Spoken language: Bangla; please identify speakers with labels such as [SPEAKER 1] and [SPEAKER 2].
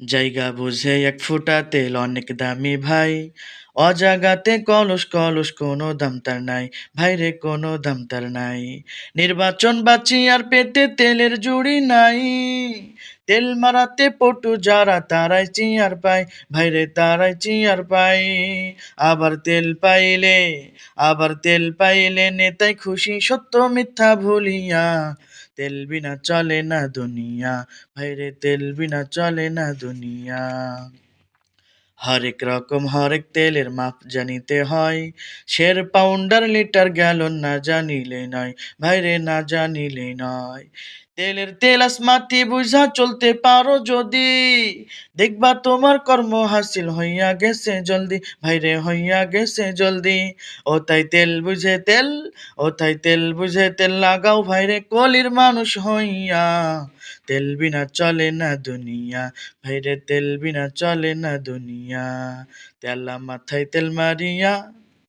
[SPEAKER 1] জায়গা বুঝে এক ফুটা তেল অনেক দামি ভাই। অজাগাতে কলস কলস কোনো দাম তার নাই ভাইরে কোনো দাম তার নাই। নির্বাচন বাঁচি আর পেটে তেলের জুড়ি নাই। তেল মারাতে পটু যারা, তারাই চিয়ার পাই ভাইরে, তারাই চিয়ার পাই আবার তেল পাইলে, আবার তেল পাইলে নেতাই খুশি, সত্য মিথ্যা ভুলিয়া। তেল বিনা চলে না দুনিয়া, ভাইরে, তেল বিনা চলে না দুনিয়া। হরেক রকম, হরেক তেলের মাপ জানিতে হয়। শের পাউন্ডার লিটার গ্যালন না জানিলে নয় ভাইরে না জানিলে নয়। তেলের তেল আসমাতি বুঝা চলতে পারো যদি। দেখবা তোমার কর্ম হাসিল হইয়া গেছে জলদি ভাইরে হইয়া গেছে জলদি। ও তাই তেল বুঝে তেল, ও তাই তেল বুঝে তেল লাগাও ভাইরে কলির মানুষ হইয়া। তেল বিনা চলে না দুনিয়া ভাইরে তেল বিনা চলে না দুনিয়া। তেলা মাথায় তেল মারিয়া